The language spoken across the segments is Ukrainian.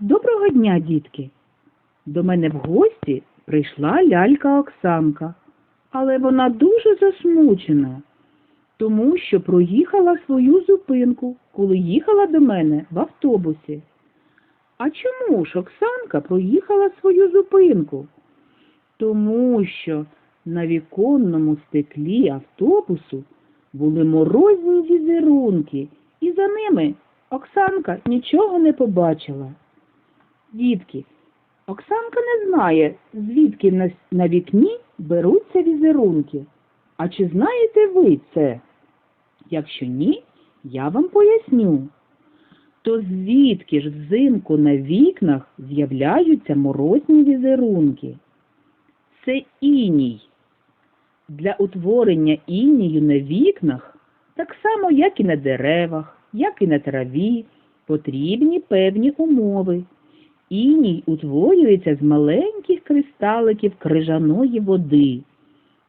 Доброго дня, дітки. До мене в гості прийшла лялька Оксанка, але вона дуже засмучена, тому що проїхала свою зупинку, коли їхала до мене в автобусі. А чому ж Оксанка проїхала свою зупинку? Тому що на віконному стеклі автобусу були морозні візерунки, і за ними Оксанка нічого не побачила. Дітки, Оксанка не знає, звідки на, вікні беруться візерунки. А чи знаєте ви це? Якщо ні, я вам поясню. То звідки ж взимку на вікнах з'являються морозні візерунки? Це іній. Для утворення інію на вікнах, так само як і на деревах, як і на траві, потрібні певні умови. Іній утворюється з маленьких кристаликів крижаної води.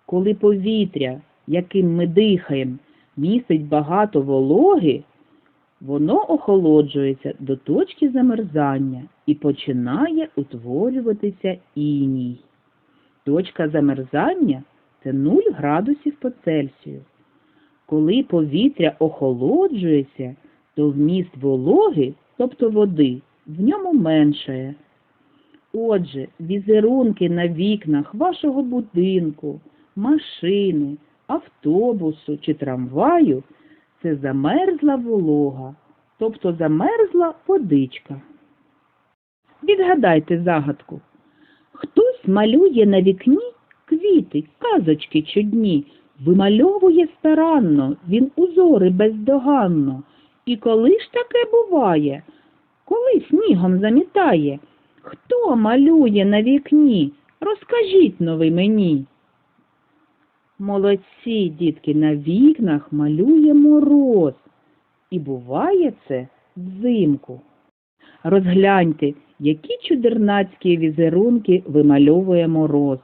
Коли повітря, яким ми дихаємо, містить багато вологи, воно охолоджується до точки замерзання і починає утворюватися іній. Точка замерзання це 0 градусів по Цельсію. Коли повітря охолоджується, то вміст вологи, тобто води, в ньому меншає. Отже, візерунки на вікнах вашого будинку, машини, автобусу чи трамваю це замерзла волога, тобто замерзла водичка. Відгадайте загадку. Хтось малює на вікні квіти, казочки чудні, вимальовує старанно, він узори бездоганно. І коли ж таке буває? Коли снігом замітає? Хто малює на вікні? Розкажіть но мені. Молодці, дітки, на вікнах малює мороз. І буває це взимку. Розгляньте, які чудернацькі візерунки вимальовує мороз.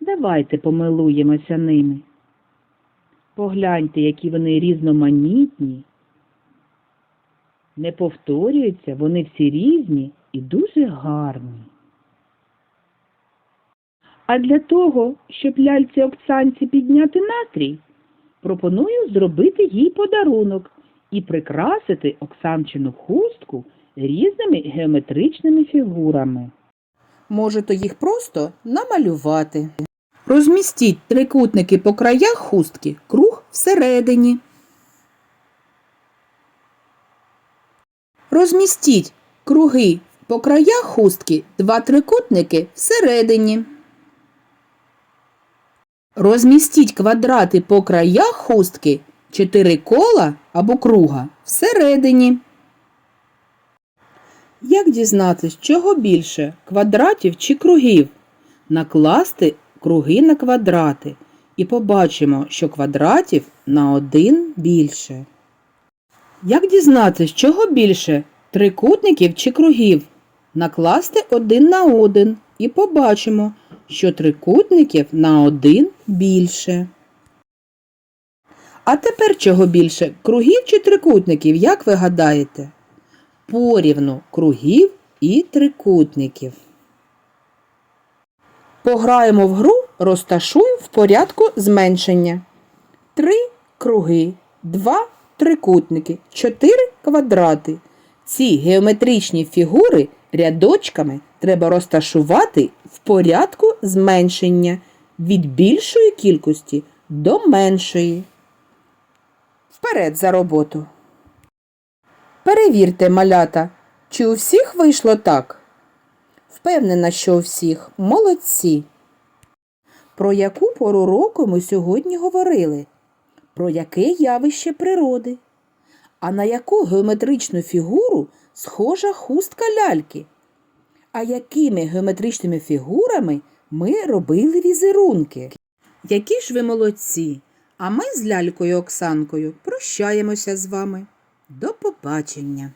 Давайте помилуємося ними. Погляньте, які вони різноманітні. Не повторюються, вони всі різні і дуже гарні. А для того, щоб ляльці Оксанці підняти настрій, пропоную зробити їй подарунок і прикрасити Оксанчину хустку різними геометричними фігурами. Можете їх просто намалювати. Розмістіть трикутники по краях хустки, круг всередині. Розмістіть круги по краях хустки, два трикутники всередині. Розмістіть квадрати по краях хустки, чотири кола або круга всередині. Як дізнатись, чого більше квадратів чи кругів? Накласти круги на квадрати і побачимо, що квадратів на один більше. Як дізнатись, чого більше трикутників чи кругів? Накласти один на один і побачимо, що трикутників на один більше. А тепер чого більше кругів чи трикутників, як ви гадаєте? Порівну кругів і трикутників. Пограємо в гру розташуй в порядку зменшення. Три круги, два трикутники, чотири квадрати. Ці геометричні фігури рядочками треба розташувати в порядку зменшення від більшої кількості до меншої. Вперед за роботу. Перевірте, малята, чи у всіх вийшло так? Впевнена, що у всіх молодці. Про яку пору року ми сьогодні говорили? Про яке явище природи? А на яку геометричну фігуру схожа хустка ляльки? А якими геометричними фігурами ми робили візерунки? Які ж ви молодці! А ми з лялькою Оксанкою прощаємося з вами. До побачення!